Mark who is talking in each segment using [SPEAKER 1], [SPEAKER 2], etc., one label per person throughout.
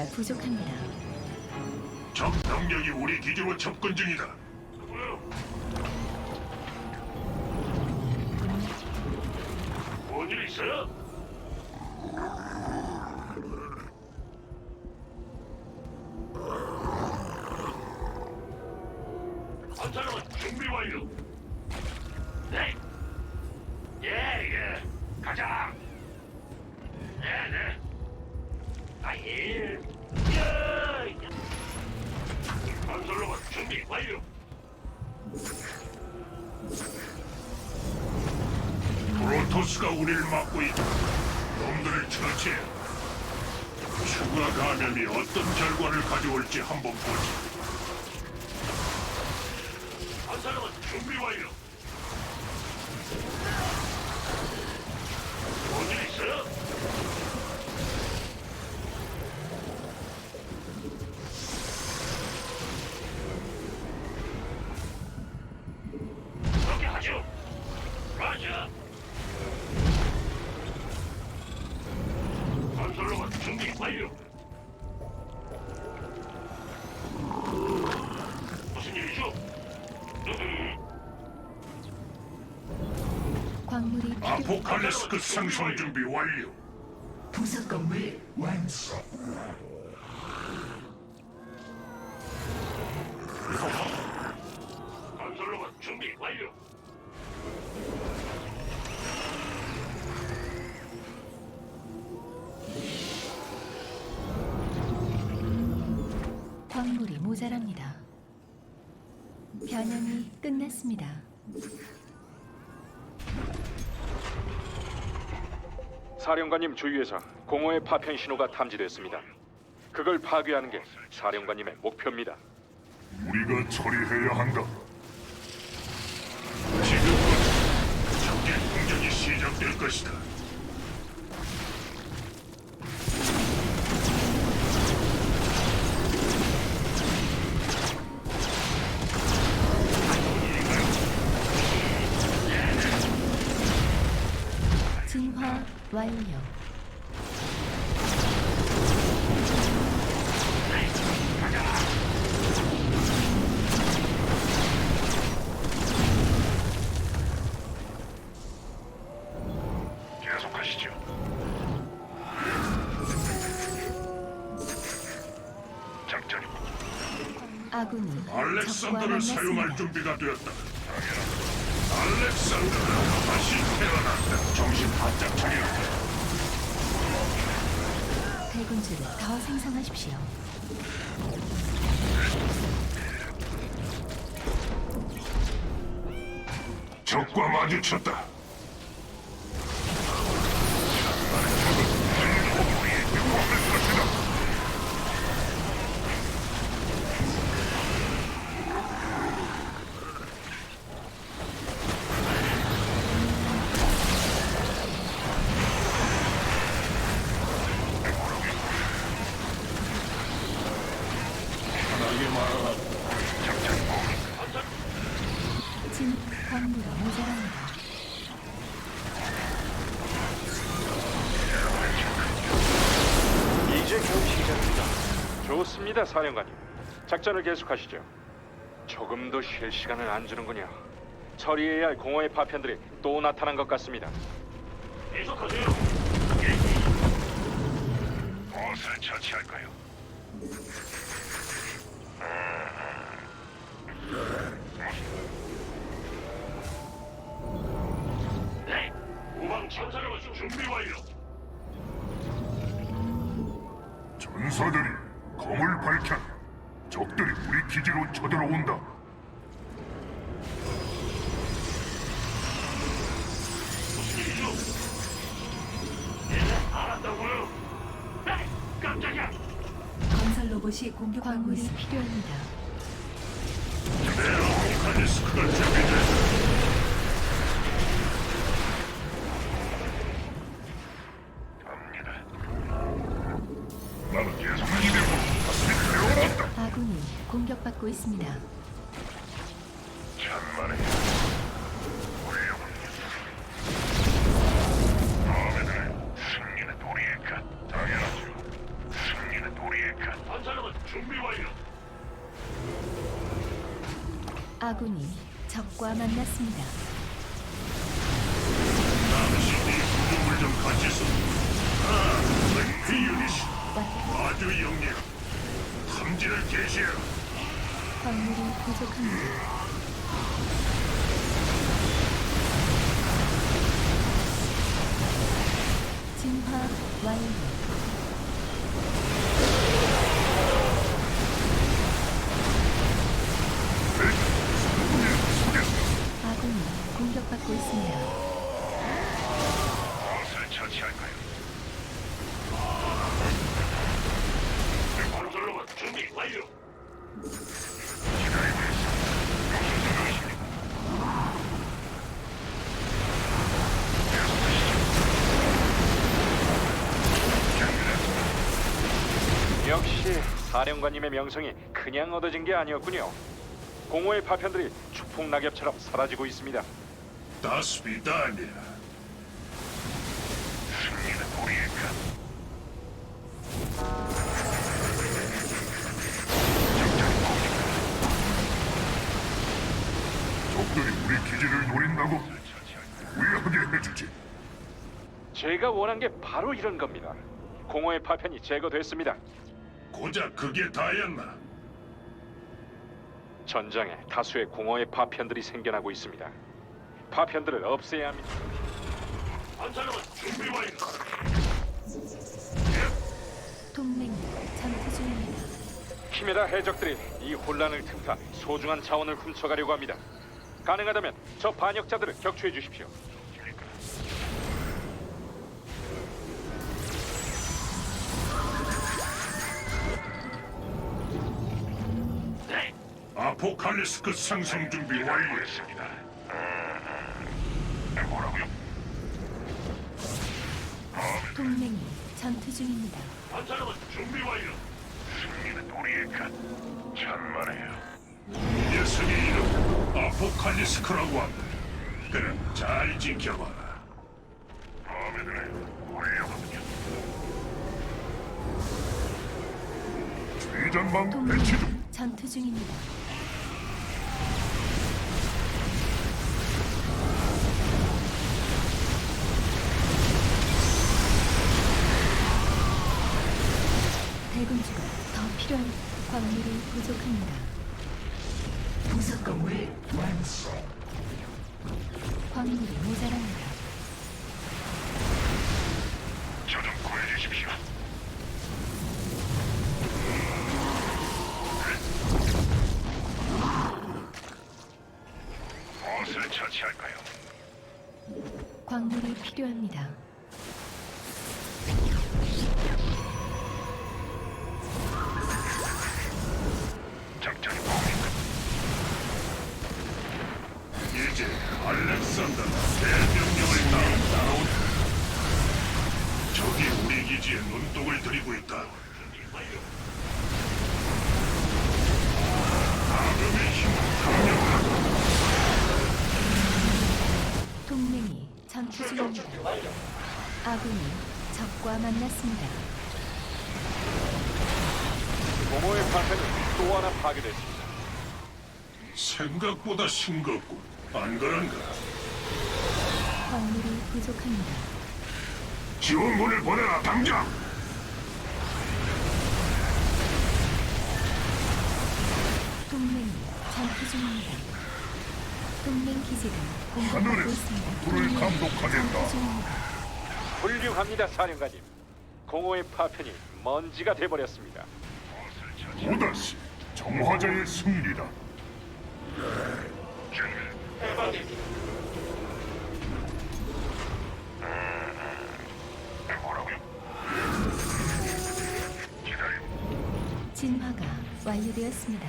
[SPEAKER 1] 가스가 부족합니다.
[SPEAKER 2] 적 병력이 우리 기지로 접근 중이다. 뭔일 있어요? 건설로만 준비 완료. 네. 예, 예. 가자. 네, 네. 아, 예. 야, 야. 건설로만 준비 완료. 프로토스가 우리를 막고 있다. 놈들을 처치해. 추가 감염이 어떤 결과를 가져올지 한번 보지. 건설로만 준비 완료. 아포칼리스크 상승 준비 완료.
[SPEAKER 3] 부속 건물 완성.
[SPEAKER 2] 건설로만 준비 완료.
[SPEAKER 1] 광물이 모자랍니다. 변형이 끝났습니다.
[SPEAKER 4] 사령관님 주위에서 공허의 파편 신호가 탐지됐습니다. 그걸 파괴하는 게 사령관님의 목표입니다.
[SPEAKER 2] 우리가 처리해야 한다. 지금부터 적의 공격이 시작될 것이다.
[SPEAKER 1] 진화 완료.
[SPEAKER 2] 계속하시죠. 작전
[SPEAKER 1] 아군이 적과
[SPEAKER 2] 알렉산더를 사용할
[SPEAKER 1] 만났습니다.
[SPEAKER 2] 준비가 되었다. 알렉산더가 다시 태어난다. 정신 바짝 차려.
[SPEAKER 1] 대군주를 더 생성하십시오.
[SPEAKER 2] 적과 마주쳤다.
[SPEAKER 4] 좋습니다, 사령관님. 작전을 계속하시죠. 조금도 쉴 시간을 안 주는군요. 처리해야 할 공허의 파편들이 또 나타난 것 같습니다.
[SPEAKER 2] 계속하세요. 무엇을 처치할까요? 네, 우방 전사를 준비 완료.
[SPEAKER 5] 전사들이 검을 밝혀 적들이 우리 기지로 쳐들어온다.
[SPEAKER 2] 무슨 일이죠? 예, 알았다고요. 에이, 깜짝이야.
[SPEAKER 1] 건설 로봇이 공격 광물이 필요합니다.
[SPEAKER 2] 내 아포칼리스크가 준비됐
[SPEAKER 1] 공격받고 있습니다.
[SPEAKER 2] 천만에
[SPEAKER 1] 아군이 적과 만났습니다.
[SPEAKER 5] 아주 영리함 탐지를 개시해.
[SPEAKER 1] 광물이 부족합니다. 진화 완료. 아군이 공격받고 있습니다.
[SPEAKER 5] 무엇을 처치할까요?
[SPEAKER 2] 건설로봇 준비 완료.
[SPEAKER 5] 기다리고 있어. 무슨 생각이십니까?
[SPEAKER 4] 역시 사령관님의 명성이 그냥 얻어진 게 아니었군요. 공허의 파편들이 추풍 낙엽처럼 사라지고 있습니다.
[SPEAKER 5] 다스비다니아. 승리는 우리의 것. 적들이 우리 기지를 노린다고 후회하게 해주지.
[SPEAKER 4] 제가 원한 게 바로 이런 겁니다. 공허의 파편이 제거됐습니다.
[SPEAKER 5] 고작 그게 다였나?
[SPEAKER 4] 전장에 다수의 공허의 파편들이 생겨나고 있습니다. 파편들을 없애야 합니다.
[SPEAKER 2] 건설로봇 준비 완료.
[SPEAKER 1] 동맹 전투 중입니다.
[SPEAKER 4] 키메라 해적들이 이 혼란을 틈타 소중한 자원을 훔쳐가려고 합니다. 가능하다면 저 반역자들을 격추해 주십시오.
[SPEAKER 5] 아포칼리스 크 상승 준비 완료했습니다. 뭐라고요?
[SPEAKER 1] 동맹이 전투 중입니다.
[SPEAKER 2] 건설로봇 준비 완료.
[SPEAKER 5] 승리는 우리의 것. 천만에요. 녀석의 이름 아포칼리스크라고 한다. 그럼 잘 지켜봐라. 마음에 드네요. 훌륭하군요. 최전방
[SPEAKER 1] 동맹이 전투 중입니다. 더 필요한 광물이 부족합니다.
[SPEAKER 3] 부속 건물 완성.
[SPEAKER 1] 광물이 모자랍니다.
[SPEAKER 5] 저좀 구해주십시오. 무엇을 처치할까요?
[SPEAKER 1] 광물이 필요합니다. 아군이 적과 만났습니다.
[SPEAKER 4] 공허의 파편이 또 하나 파괴됐습니다.
[SPEAKER 5] 생각보다 싱겁군. 안 그런가?
[SPEAKER 1] 광물이 부족합니다.
[SPEAKER 5] 지원군을 보내라, 당장!
[SPEAKER 1] 동맹 기지가 공격받고
[SPEAKER 5] 하늘에서
[SPEAKER 1] 있습니다.
[SPEAKER 5] 불을
[SPEAKER 1] 동맹이
[SPEAKER 5] 감독하겠다.
[SPEAKER 1] 중입니다.
[SPEAKER 4] 훌륭합니다, 사령관님. 공허의 파편이 먼지가 돼버렸습니다.
[SPEAKER 5] 오다시 정화자의 승리다.
[SPEAKER 1] 진화가 완료되었습니다.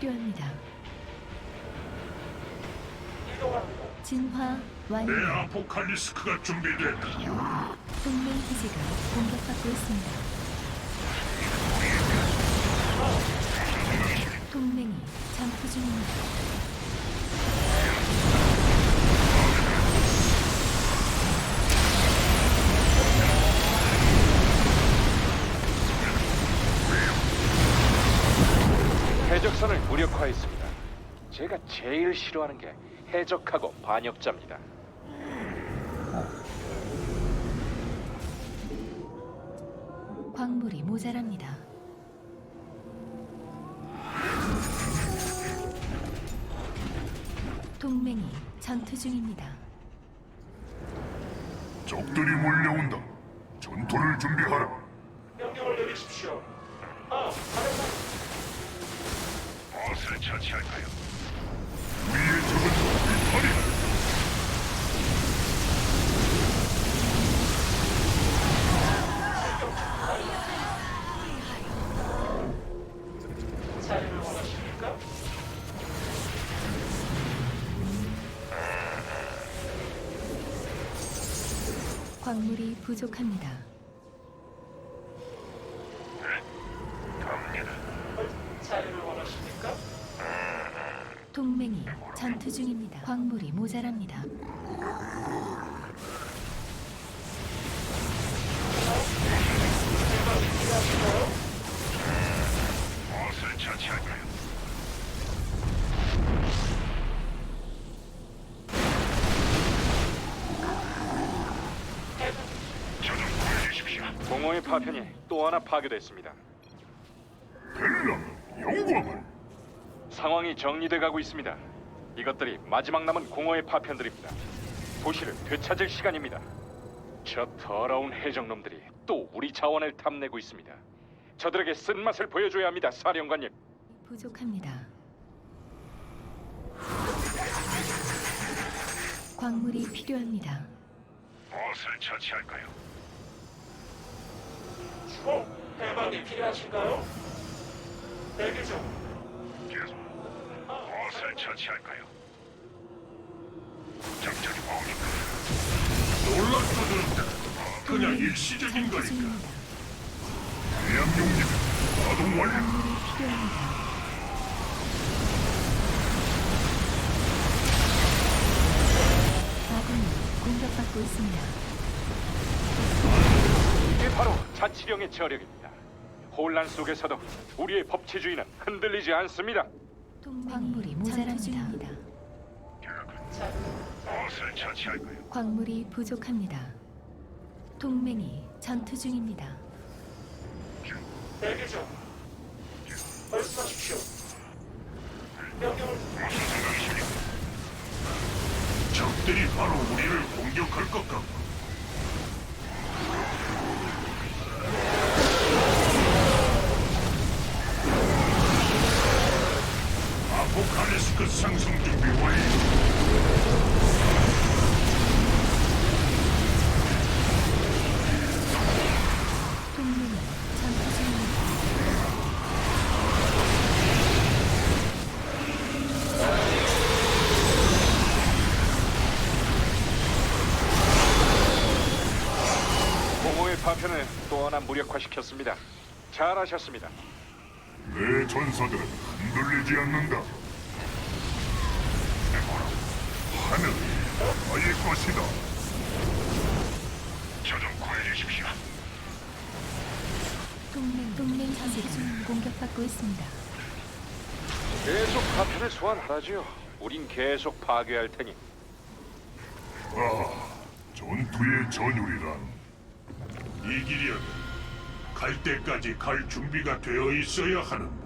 [SPEAKER 1] 필요합니다. 진화 완료.
[SPEAKER 5] 내 아포칼리스크가 준비됐다.
[SPEAKER 1] 동맹 기지가 공격받고 있습니다. 동맹이 전투 중입니다.
[SPEAKER 4] 무력화했습니다. 제가 제일 싫어하는 게 해적하고 반역자입니다.
[SPEAKER 1] 광물이 모자랍니다. 동맹이 전투 중입니다.
[SPEAKER 5] 적들이 몰려온다. 전투를 준비하라.
[SPEAKER 2] 명령을 내리십시오.
[SPEAKER 5] 처치할까요? 우리의 적은
[SPEAKER 2] 원하십니까?
[SPEAKER 1] 광물이 부족합니다.
[SPEAKER 2] 사진을 원하십니까?
[SPEAKER 1] 동맹이 전투 중입니다. 광물이 모자랍니다.
[SPEAKER 5] 무엇을 처치할까요? 저좀 구해주십시오.
[SPEAKER 4] 공허의 파편이 또 하나 파괴됐습니다.
[SPEAKER 5] 벨람, 영광을.
[SPEAKER 4] 상황이 정리돼 가고 있습니다. 이것들이 마지막 남은 공허의 파편들입니다. 도시를 되찾을 시간입니다. 저 더러운 해적놈들이 또 우리 자원을 탐내고 있습니다. 저들에게 쓴맛을 보여줘야 합니다, 사령관님.
[SPEAKER 1] 부족합니다. 광물이 필요합니다.
[SPEAKER 5] 무엇을 처치할까요?
[SPEAKER 2] 주공 해방이 필요하신가요? 대기 중.
[SPEAKER 5] 계속. 무엇을 처치할까요? 작전이 뭡니까? 놀랍다 들었다. 그냥 일시적인 거니까. 대양 용기는 가동 완료.
[SPEAKER 1] 아군이 공격받고 있습니다.
[SPEAKER 4] 이게 바로 자치령의 저력입니다. 혼란 속에서도 우리의 법치주의는 흔들리지 않습니다.
[SPEAKER 1] 광물이 모자랍니다.
[SPEAKER 5] 무엇을 처치할까요?
[SPEAKER 1] 광물이 부족합니다. 동맹이 전투 중입니다.
[SPEAKER 2] 대기 중. 말씀하십시오. 명령을?
[SPEAKER 5] 적들이 바로 우리를 공격할 것 같고. 포칼리스 크 상승 준비 완료.
[SPEAKER 4] 파편을 또 하나 무력화시켰습니다. 잘하셨습니다.
[SPEAKER 5] 내 전사들은 흔들리지 않는다. 하늘이 나의 것이다. 저 좀 구해주십시오.
[SPEAKER 1] 동맹 동맹 전투 중 공격받고 있습니다.
[SPEAKER 4] 계속 파편을 소환하라지요. 우린 계속 파괴할 테니.
[SPEAKER 5] 아, 전투의 전율이란 이기려면 갈 때까지 갈 준비가 되어 있어야 하는군.